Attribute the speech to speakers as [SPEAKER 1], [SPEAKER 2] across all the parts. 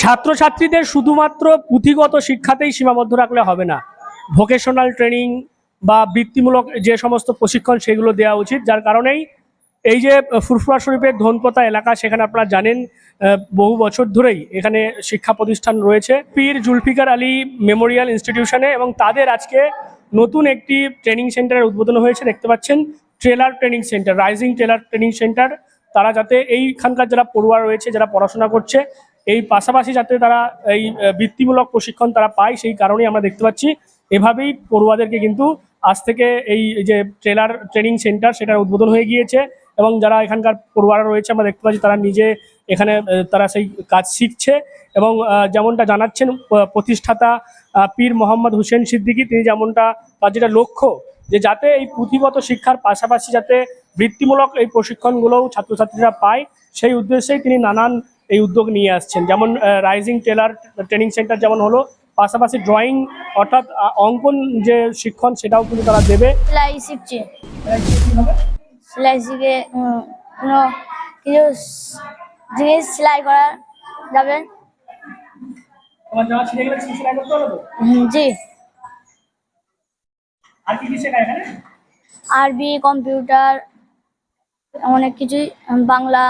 [SPEAKER 1] ছাত্রছাত্রীদের শুধুমাত্র পুঁথিগত শিক্ষাতেই সীমাবদ্ধ রাখলে হবে না। ভোকেশনাল ট্রেনিং বা বৃত্তিমূলক যে সমস্ত প্রশিক্ষণ সেগুলো দেওয়া উচিত, যার কারণেই এই যে ফুরফুরা শরীফের ধনপতা এলাকা, সেখানে আপনারা জানেন বহু বছর ধরেই এখানে শিক্ষা প্রতিষ্ঠান রয়েছে। পীর জুলফিকার আলী মেমোরিয়াল ইনস্টিটিউশনে এবং তাদের আজকে নতুন একটি ট্রেনিং সেন্টারের উদ্বোধন হয়েছে, দেখতে পাচ্ছেন, trailer training centre rising trailer training centre তারা যাতে এইখানকার যারা পড়ুয়া রয়েছে, যারা পড়াশোনা করছে এই পাশাপাশি যাতে তারা এই বৃত্তিমূলক প্রশিক্ষণ তারা পায়, সেই কারণেই আমরা দেখতে পাচ্ছি। এভাবেই পড়ুয়াদেরকে কিন্তু আজ থেকে এই যে ট্রেলার, ট্রেনিং সেন্টার সেটার উদ্বোধন হয়ে গিয়েছে এবং যারা এখানকার পড়ুয়ারা রয়েছে আমরা দেখতে পাচ্ছি তারা নিজে এখানে তারা সেই কাজ শিখছে এবং যেমনটা জানাচ্ছেন প্রতিষ্ঠাতা পীর মোহাম্মদ হুসেন সিদ্দিকী, তিনি যেমনটা তার যেটা লক্ষ্য যে যাতে এই পুঁথিগত শিক্ষার পাশাপাশি যাতে বৃত্তিমূলক এই প্রশিক্ষণগুলোও ছাত্রছাত্রীরা পায়, সেই উদ্দেশ্যেই তিনি নানান এই উদ্যোগ নিয়ে আসছেন। যেমন রাইজিং টেলার ট্রেনিং সেন্টার যেমন হলো পাশাপাশি ড্রয়িং অর্থাৎ অঙ্কন যে শিক্ষণ সেটাও কিন্তু তারা দেবে।
[SPEAKER 2] সেলাই শিখছি। সেলাই শিখে কোনো কিছু জিনিস সেলাই করা যাবে। জি। আরবি কম্পিউটার অনেক কিছুই বাংলা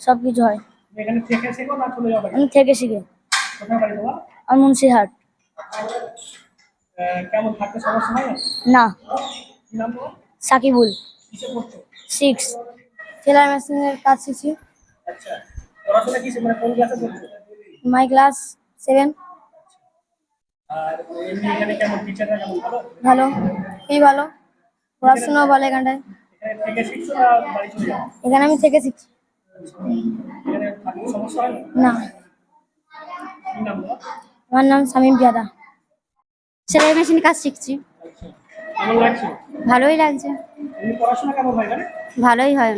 [SPEAKER 2] সব কিছু হয় আমি থেকে শিখে। আমি
[SPEAKER 1] হয় না?
[SPEAKER 2] সাকিবুল। সিক্স। সেলাই মেশিনের কাজ শিখছি।
[SPEAKER 1] আচ্ছা। মানে
[SPEAKER 2] মাই ক্লাস সেভেন।
[SPEAKER 1] ভালো?
[SPEAKER 2] খুবই ভালো। পড়াশোনাও ভালো এখানটায়।
[SPEAKER 1] এখানে
[SPEAKER 2] আমি থেকে শিখছি।
[SPEAKER 1] না।
[SPEAKER 2] আমার নাম শামীম পিয়াদা
[SPEAKER 3] সেলাই মেশিন কাজ শিখছি। ভালোই লাগছে।
[SPEAKER 1] এখানে
[SPEAKER 3] ভালোই হয়।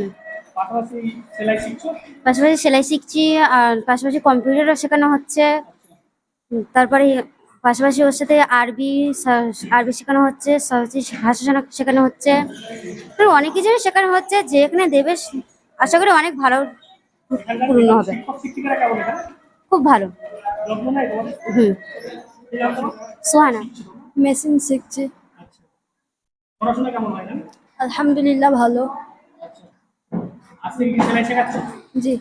[SPEAKER 1] পাশাপাশি সেলাই শিখছি,
[SPEAKER 3] আর পাশাপাশি কম্পিউটারও শেখানো হচ্ছে। তারপরে পাশাপাশি ওর সাথে আরবি আরবি শেখানো হচ্ছে ভাষা শেখা- শেখানো হচ্ছে। অনেক কিছুই শেখানো হচ্ছে, যেখানে দেবে স- আশা করি অনেক ভালো পূর্ণ হবে। খুব ভালো। হুম। সোহানা
[SPEAKER 2] মেশিন শিখছি। আলহামদুলিল্লাহ ভালো। জি।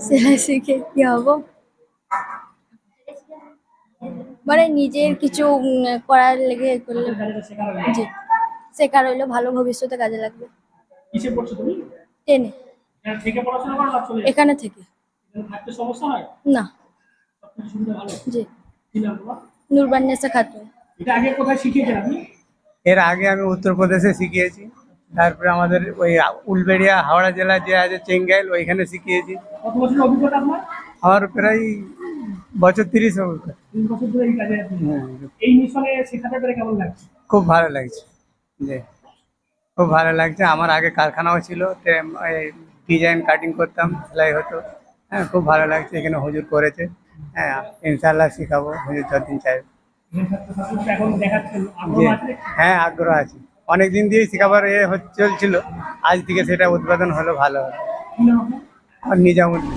[SPEAKER 1] সেলাই শিখে কি হবে?
[SPEAKER 2] মানে নিজের কিছু করার লেগে করলে জি। শেখার হইলে ভালো ভবিষ্যতে কাজে লাগবে।
[SPEAKER 1] কিসে পড়ছো তুমি?
[SPEAKER 2] টেনে
[SPEAKER 1] এখানে থেকে পড়াশোনা করো না চলে
[SPEAKER 2] এখানে থেকে।
[SPEAKER 1] এখানে থাকতে সমস্যা হয়?
[SPEAKER 2] না।
[SPEAKER 1] সবকিছু সুবিধা ভালো?
[SPEAKER 2] জি।
[SPEAKER 1] কি নাম তোমার?
[SPEAKER 2] নুরবান্নেসা খাতুন।
[SPEAKER 1] এটা আগে কোথায় শিখিয়েছেন আপনি?
[SPEAKER 4] এর আগে আমি উত্তরপ্রদেশে শিখিয়েছি। তারপরে আমাদের ওই উলবেড়িয়া হাওড়া জেলা যে আছে চেঙ্গাইল ওইখানে শিখিয়েছি।
[SPEAKER 1] কত বছরের অভিজ্ঞতা আপনার?
[SPEAKER 4] আমার প্রায় বছর তিরিশ হবে।
[SPEAKER 1] তিন বছর ধরে এই কাজে
[SPEAKER 4] হ্যাঁ,
[SPEAKER 1] এই মিশনে শেখাতে পেরে কেমন লাগছে?
[SPEAKER 4] খুব ভালো লাগছে। জি। খুব ভালো লাগছে। আমার আগে কারখানাও ছিল ডিজাইন কাটিং করতাম, সেলাই হতো। হ্যাঁ খুব ভালো লাগছে, এখানে হুজুর করেছে। হ্যাঁ ইনশাল্লাহ শেখাবো, হুজুর যতদিন
[SPEAKER 1] আছে
[SPEAKER 4] হ্যাঁ আগ্রহ আছে। অনেক দিন দিয়েই শেখাবার এ চলছিল। আজ থেকে সেটা উদ্বোধন হলো, ভালো
[SPEAKER 1] আপনার?
[SPEAKER 4] আর নিজামুদ্দিন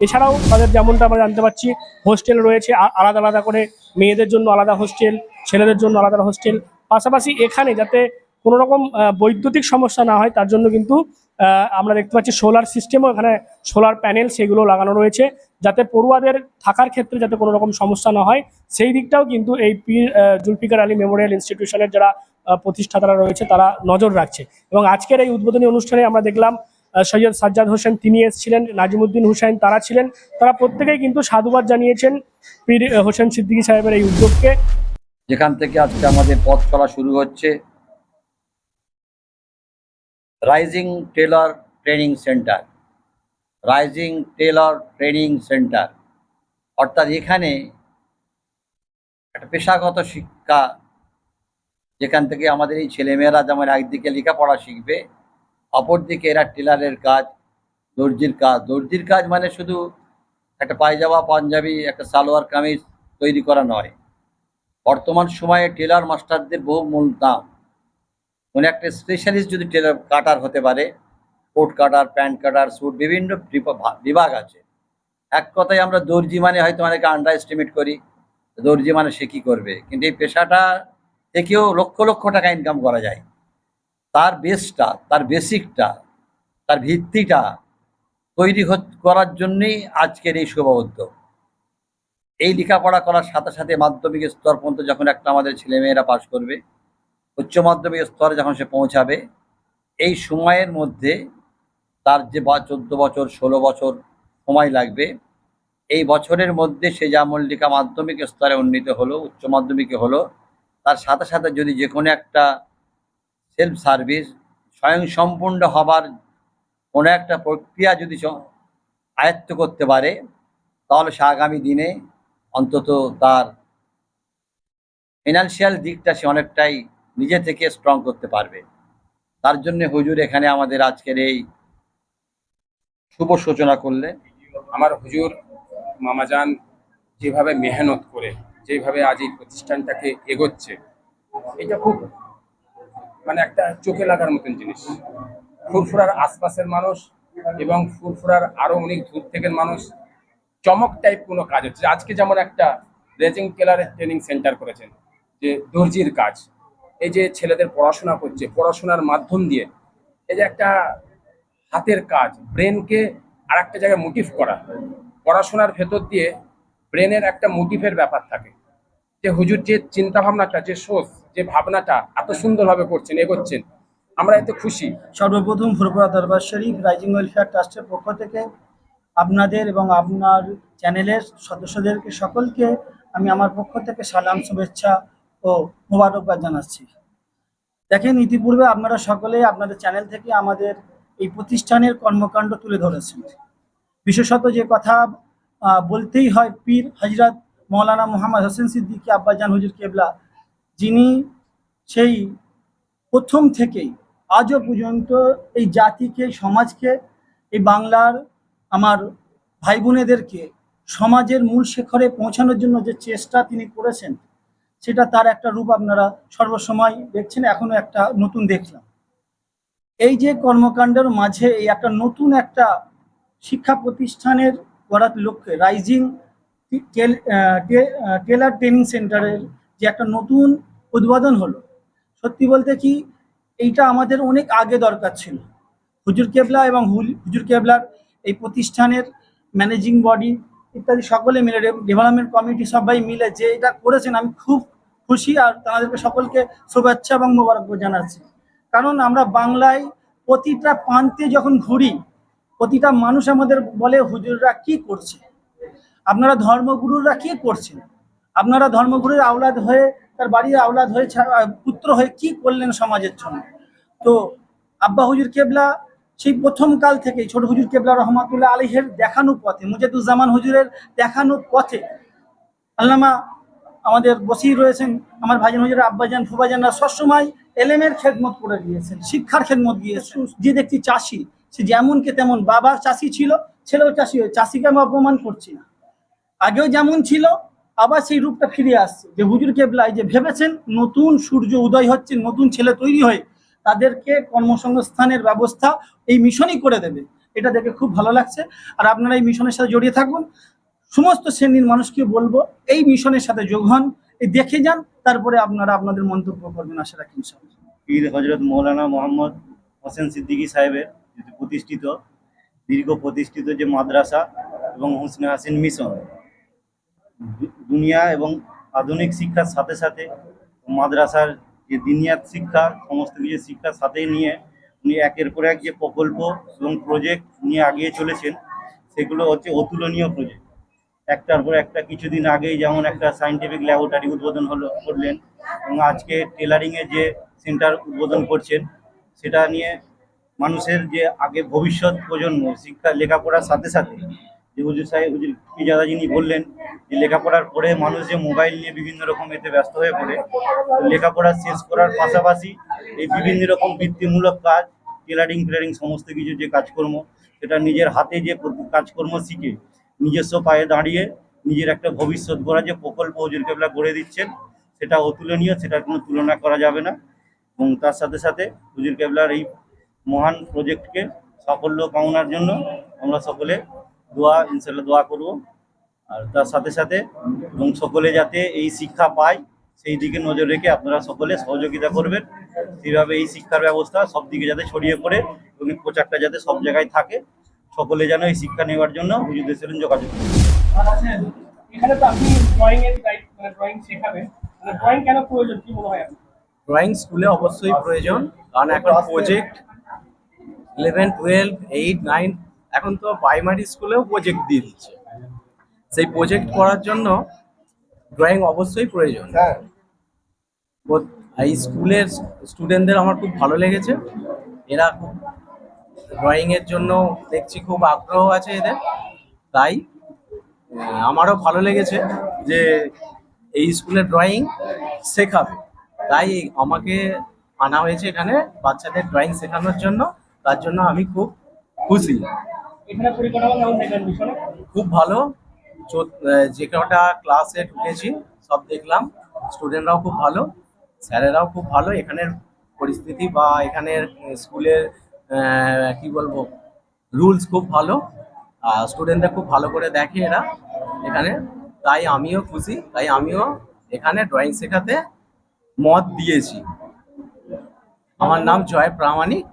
[SPEAKER 1] এছাড়াও তাদের যেমনটা আমরা জানতে পারছি হোস্টেল রয়েছে আলাদা আলাদা করে মেয়েদের জন্য আলাদা হোস্টেল ছেলেদের জন্য আলাদা হোস্টেল পাশাপাশি এখানে যাতে কোনো রকম বৈদ্যুতিক সমস্যা না হয়, তার জন্য কিন্তু আমরা দেখতে পাচ্ছি সোলার সিস্টেমও এখানে সোলার প্যানেল সেগুলো লাগানো রয়েছে, যাতে পড়ুয়াদের থাকার ক্ষেত্রে যাতে কোনো রকম সমস্যা না হয়। সেই দিকটাও কিন্তু এই পীর জুলফিকার আলী মেমোরিয়াল ইনস্টিটিউশনের যারা প্রতিষ্ঠাতারা রয়েছে, তারা নজর রাখছে। এবং আজকের এই উদ্বোধনী অনুষ্ঠানে আমরা দেখলাম সৈয়দ সাজ্জাদ হোসেন, তিনি এসেছিলেন, নাজিমুদ্দিন হুসাইন, তারা ছিলেন। তারা প্রত্যেকেই কিন্তু সাধুবাদ জানিয়েছেন, পীর হোসেন সিদ্দিকী সাহেবের এই উদ্যোগকে।
[SPEAKER 5] যেখান থেকে আজকে আমাদের পথ চলা শুরু হচ্ছে rising tailor training centre rising tailor training centre অর্থাৎ এখানে একটা পেশাগত শিক্ষা, যেখান থেকে আমাদের এই ছেলেমেয়েরা যেমন একদিকে লেখাপড়া শিখবে, অপরদিকে এরা টেলারের কাজ, দর্জির কাজ। দর্জির কাজ মানে শুধু একটা পায়জামা, পাঞ্জাবি, একটা সালোয়ার কামিজ তৈরি করা নয়। বর্তমান সময়ে টেলার মাস্টারদের বহু মূল দাম। মানে একটা স্পেশালিস্ট যদি টেলার কাটার হতে পারে, coat cutter, pant cutter, suit, বিভিন্ন বিভাগ আছে। এক কথায় আমরা দর্জি মানে হয়তো অনেকে আন্ডার এস্টিমেট করি, দর্জি মানে সে কী করবে? কিন্তু এই পেশাটা থেকেও লক্ষ লক্ষ টাকা ইনকাম করা যায়। তার বেসটা তার বেসিকটা তার ভিত্তিটা তৈরি করার জন্যেই আজকের এই শুভ উদ্যোগ। এই লেখাপড়া করার সাথে সাথে মাধ্যমিক স্তর পর্যন্ত যখন একটা আমাদের ছেলেমেয়েরা পাশ করবে, উচ্চ মাধ্যমিক স্তরে যখন সে পৌঁছাবে, এই সময়ের মধ্যে তার যে বা চোদ্দ বছর, ষোলো বছর সময় লাগবে, এই বছরের মধ্যে সে যেমন লেখা মাধ্যমিক স্তরে উন্নীত হলো, উচ্চ মাধ্যমিকে হলো, তার সাথে সাথে যদি যে কোনো একটা সেলফ সার্ভিস স্বয়ং সম্পূর্ণ হবার কোনো একটা প্রক্রিয়া যদি আয়ত্ত করতে পারে, তাহলে সে আগামী দিনে অন্তত তার ফিনান্সিয়াল দিকটা সে অনেকটাই নিজে থেকে স্ট্রং করতে পারবে। তার জন্য হুজুর এখানে আমাদের আজকের এই শুভ সূচনা করলে।
[SPEAKER 6] আমার হুজুর, মামাজান যেভাবে মেহনত করে, যেভাবে আজ এই প্রতিষ্ঠানটাকে এগোচ্ছে, এটা খুব মানে একটা চোখে লাগার মতন জিনিস। ফুরফুরার আশপাশের মানুষ এবং ফুরফুরার আরও অনেক দূর থেকে মানুষ চমক টাইপ কোনো কাজ হচ্ছে। আজকে যেমন একটা রেজিং টেলারের ট্রেনিং সেন্টার করেছেন, যে দর্জির কাজ, এই যে ছেলেদের পড়াশোনা করছে, পড়াশোনার মাধ্যম দিয়ে, এই যে একটা হাতের কাজ ব্রেনকে আর একটা জায়গায় মোটিভ করা, পড়াশোনার ভেতর দিয়ে ব্রেনের একটা মোটিভের ব্যাপার থাকে। যে হুজুর যে চিন্তা ভাবনাটা যে সোচ, যে ভাবনাটা এত সুন্দরভাবে করছেন, এগোচ্ছেন, আমরা এতে খুশি।
[SPEAKER 7] সর্বপ্রথম ফুরপুরা দরবার শরীফ রাইজিং ওয়েলফেয়ার ট্রাস্টের পক্ষ থেকে আপনাদের এবং আপনার চ্যানেলের সদস্যদেরকে সকলকে আমি আমার পক্ষ থেকে সালাম, শুভেচ্ছা ও মোবারকবাদ জানাচ্ছি। দেখেন, ইতিপূর্বে আপনারা সকলে আপনাদের চ্যানেল থেকে আমাদের এই প্রতিষ্ঠানের কর্মকাণ্ড তুলে ধরেছেন। বিশেষত যে কথা বলতেই হয় পীর হজরত মৌলানা মোহাম্মদ হোসেন সিদ্দিকী আব্বাজান হুজুর কেবলা, যিনি সেই প্রথম থেকেই, আজও পর্যন্ত এই জাতিকে, সমাজকে, এই বাংলার আমার ভাই বোনেদেরকে সমাজের মূল শিখরে পৌঁছানোর জন্য যে চেষ্টা তিনি করেছেন, সেটা তার একটা রূপ আপনারা সর্বসময় দেখছেন, এখনও একটা নতুন দেখলাম। এই যে কর্মকাণ্ডের মাঝে এই একটা নতুন একটা শিক্ষা প্রতিষ্ঠানের করার লক্ষ্যে রাইজিং টেলার ট্রেনিং সেন্টারের যে একটা নতুন উদ্বোধন হলো, সত্যি বলতে কি এইটা আমাদের অনেক আগে দরকার ছিল। হুজুর কেবলা এবং হুজুর কেবলার এই প্রতিষ্ঠানের ম্যানেজিং বডি ইত্যাদি সকলে মিলে ডেভেলপমেন্ট কমিটি সবাই মিলে যে এটা করেছেন, আমি খুব খুশি আর তাদেরকে সকলকে শুভেচ্ছা এবং মোবারকবাদ জানাচ্ছি। কারণ আমরা বাংলায় প্রতিটা প্রান্তে যখন ঘুরি, প্রতিটা মানুষ আমাদের বলে, হুজুররা কি করছে? আপনারা ধর্মগুরুরা কি করছেন? আপনারা ধর্মগুরুর আওলাদ হয়ে, তার বাড়ির আওলাদ হয়ে পুত্র হয়ে কি করলেন সমাজের জন্য? তো আব্বা হুজুর কেবলা সেই প্রথম কাল থেকেই ছোট হুজুর কেবলা রহমাতুল্লাহ আলিহের দেখানো পথে মুজাদুজ্জামান হুজুরের দেখানো পথে আল্লামা আমাদের বসেই রয়েছেন, আমার ভাইজান হুজুর আব্বাজান ফুবাজানরা সবসময় এলেমের খেদমত করে দিয়েছেন শিক্ষার খেদমত দিয়েছেন যে দেখছি চাষি, সে যেমনকে তেমন বাবার চাষি ছিল, ছেলেও চাষি হয়ে চাষিকে আমি অপমান করছি না। আগেও যেমন ছিল, আবার সেই রূপটা ফিরে আসছে। যে হুজুর কেবলাই যে ভেবেছেন, নতুন সূর্য উদয় হচ্ছে, নতুন ছেলে তৈরি হয়ে তাদেরকে কর্মসংস্থানের ব্যবস্থা এই মিশনই করে দেবে। এটা দেখে খুব ভালো লাগছে। আর আপনারা এই মিশনের সাথে জড়িয়ে থাকুন। সমস্ত শ্রেণির মানুষকে বলব, এই মিশনের সাথে যোগ হন, এই দেখে যান, তারপরে আপনারা আপনাদের মন্তব্য করবেন আশা রাখি।
[SPEAKER 8] পীর হজরত মৌলানা মোহাম্মদ হোসেন সিদ্দিকী সাহেবের প্রতিষ্ঠিত, দীর্ঘ প্রতিষ্ঠিত যে মাদ্রাসা এবং হুসনে হাসিন মিশন দুনিয়া এবং আধুনিক শিক্ষার সাথে সাথে মাদ্রাসার যে দিনিয়াত শিক্ষা, সমস্ত কিছু শিক্ষার সাথে নিয়ে উনি একের পর এক যে প্রকল্প এবং প্রজেক্ট নিয়ে আগিয়ে চলেছেন, সেগুলো হচ্ছে অতুলনীয় প্রজেক্ট একটার পর একটা কিছুদিন আগেই যেমন একটা সায়েন্টিফিক ল্যাবরেটরি উদ্বোধন হলো, করলেন এবং আজকে টেলারিংয়ের যে সেন্টার উদ্বোধন করছেন, সেটা নিয়ে মানুষের যে আগে ভবিষ্যৎ প্রজন্ম, শিক্ষা, লেখাপড়ার সাথে সাথে যে হুজুর সাহেব, হুজুর পিজাদা যিনি বললেন যে লেখাপড়ার পরে মানুষ যে মোবাইল নিয়ে বিভিন্ন রকম এতে ব্যস্ত হয়ে পড়ে লেখাপড়া শেষ করার পাশাপাশি এই বিভিন্ন রকম বৃত্তিমূলক কাজ টেলারিং ফেলারিং সমস্ত কিছু যে কাজকর্ম, সেটা নিজের হাতে যে কাজকর্ম শিখে নিজস্ব পায়ে দাঁড়িয়ে নিজের একটা ভবিষ্যৎ গড়া যে প্রকল্প হুজুর কেবলা গড়ে দিচ্ছেন, সেটা অতুলনীয়, সেটার কোনো তুলনা করা যাবে না। এবং তার সাথে সাথে হুজুর কেবলার এই মহান প্রজেক্টকে সাফল্য কামনার জন্য আমরা সকলে দোয়া ইনশাল্লাহ দোয়া করব। আর তার সাথে সাথে এবং সকলে যাতে এই শিক্ষা পায় সেই দিকে নজর রেখে আপনারা সকলে সহযোগিতা করবেন। সেইভাবে এই শিক্ষার ব্যবস্থা সব দিকে যাতে ছড়িয়ে পড়ে এবং প্রচারটা যাতে সব জায়গায় থাকে সকলে যেন এই শিক্ষা নেওয়ার জন্য হুজুর দেশের যোগাযোগ করে।
[SPEAKER 1] এখানে তো আপনি ড্রয়িং এর মানে ড্রয়িং শেখাবেন। মানে ড্রয়িং কেন প্রয়োজন কি মনে হয়
[SPEAKER 9] ড্রয়িং স্কুলে অবশ্যই প্রয়োজন কারণ এখন project eleven twelve eight nine এখন তো প্রাইমারি স্কুলেও প্রজেক্ট দিয়ে দিচ্ছে। সেই প্রজেক্ট করার জন্য ড্রয়িং অবশ্যই প্রয়োজন। এই স্কুলের স্টুডেন্টদের আমার খুব ভালো লেগেছে। এরা খুব ড্রয়িংয়ের জন্য দেখছি খুব আগ্রহ আছে এদের। তাই আমারও ভালো লেগেছে যে এই স্কুলে ড্রয়িং শেখাবে। তাই আমাকে আনা হয়েছে এখানে বাচ্চাদের ড্রয়িং শেখানোর জন্য। তার জন্য আমি খুব খুশি।
[SPEAKER 1] এখানে পরিকাঠামো কেমন দেখলেন
[SPEAKER 9] খুব ভালো। যে কটা ক্লাসে ঢুকেছি সব দেখলাম। স্টুডেন্টরাও খুব ভালো স্যারেরাও খুব ভালো। এখানের পরিস্থিতি বা এখানের স্কুলের কি বলব রুলস খুব ভালো। আর স্টুডেন্টদের খুব ভালো করে দেখে এরা এখানে। তাই আমিও খুশি তাই আমিও এখানে ড্রয়িং শেখাতে মত দিয়েছি। আমার নাম জয় প্রামাণিক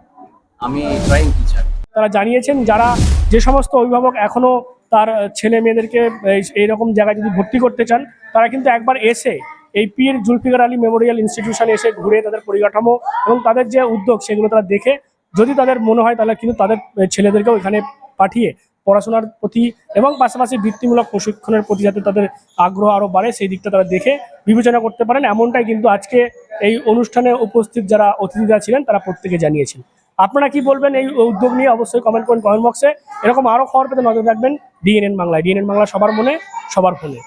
[SPEAKER 9] আমি ড্রয়িং টিচার
[SPEAKER 1] তারা জানিয়েছেন যারা যে সমস্ত অভিভাবক এখনও তার ছেলে মেয়েদেরকে এই- এইরকম জায়গায় যদি ভর্তি করতে চান, তারা কিন্তু একবার এসে এই পীর জুলফিকার আলী মেমোরিয়াল ইনস্টিটিউশনে এসে ঘুরে তাদের পরিকাঠামো এবং তাদের যে উদ্যোগ সেগুলো তারা দেখে, যদি তাদের মনে হয় তাহলে কিন্তু তাদের ছেলেদেরকেও এখানে পাঠিয়ে পড়াশোনার প্রতি এবং পাশাপাশি বৃত্তিমূলক প্রশিক্ষণের প্রতি যাতে তাদের আগ্রহ আরও বাড়ে, সেই দিকটা তারা দেখে বিবেচনা করতে পারেন। এমনটাই কিন্তু আজকে এই অনুষ্ঠানে উপস্থিত যারা অতিথিরা ছিলেন, তারা প্রত্যেকে জানিয়েছেন। আপনারা কি বলবেন এই উদ্যোগ নিয়ে? অবশ্যই কমেন্ট করুন কমেন্ট বক্সে এরকম আরও খবর পেতে নজর রাখবেন ডিএনএন বাংলায়। ডিএনএন বাংলা সবার মনে, সবার ফোনে।